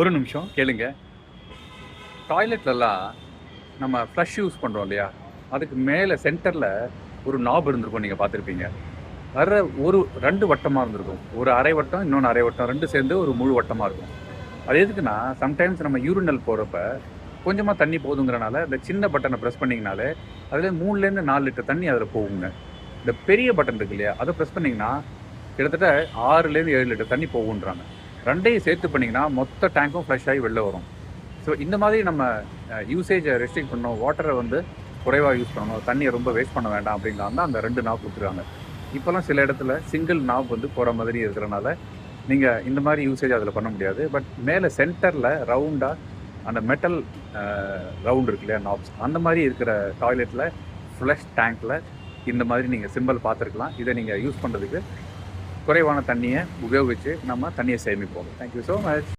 ஒரு நிமிஷம் கேளுங்க. டாய்லெட்லலாம் நம்ம ஃப்ளஷ் யூஸ் பண்ணுறோம் இல்லையா? அதுக்கு மேலே சென்டரில் ஒரு நாப் இருந்திருக்கும் நீங்கள் பார்த்துருப்பீங்க. வர ஒரு ரெண்டு வட்டமாக இருந்திருக்கும். ஒரு அரை வட்டம் இன்னொன்று அரை வட்டம் ரெண்டு சேர்ந்து ஒரு முழு வட்டமாக இருக்கும். அது எதுக்குன்னா சம்டைம்ஸ் நம்ம யூரினல் போகிறப்ப கொஞ்சமாக தண்ணி போதுங்கிறனால இந்த சின்ன பட்டனை ப்ரெஸ் பண்ணிங்கனாலே அதில் மூணுலேருந்து நாலு லிட்டர் தண்ணி அதில் போகுங்க. இந்த பெரிய பட்டன் இருக்கு இல்லையா அதை ப்ரெஸ் பண்ணிங்கன்னா கிட்டத்தட்ட ஆறுலேருந்து ஏழு லிட்டர் தண்ணி போகுன்றாங்க. ரெண்டையும் சேர்த்து பண்ணிங்கன்னா மொத்த டேங்க்கும் ஃப்ளஷ் ஆகி வெளில வரும். ஸோ இந்த மாதிரி நம்ம யூசேஜை ரெஸ்ட்ரிக்ட் பண்ணணும். வாட்டரை வந்து குறைவாக யூஸ் பண்ணணும். தண்ணியை ரொம்ப வேஸ்ட் பண்ண வேண்டாம் அப்படிங்கிறாங்க அந்த ரெண்டு நாப் கொடுத்துருக்காங்க. இப்போல்லாம் சில இடத்துல சிங்கிள் நாப் வந்து போகிற மாதிரி இருக்கிறனால நீங்கள் இந்த மாதிரி யூசேஜ் அதில் பண்ண முடியாது. பட் மேலே சென்டரில் ரவுண்டாக அந்த மெட்டல் ரவுண்ட் இருக்கு இல்லையா நாப்ஸ் அந்த மாதிரி இருக்கிற டாய்லெட்டில் ஃப்ளஷ் டேங்க்கில் இந்த மாதிரி நீங்கள் சிம்பிள் பார்த்துருக்கலாம். இதை நீங்கள் யூஸ் பண்ணுறதுக்கு குறைவான தண்ணியை உபயோகித்து நம்ம தண்ணியை சேமிப்போம். Thank you so much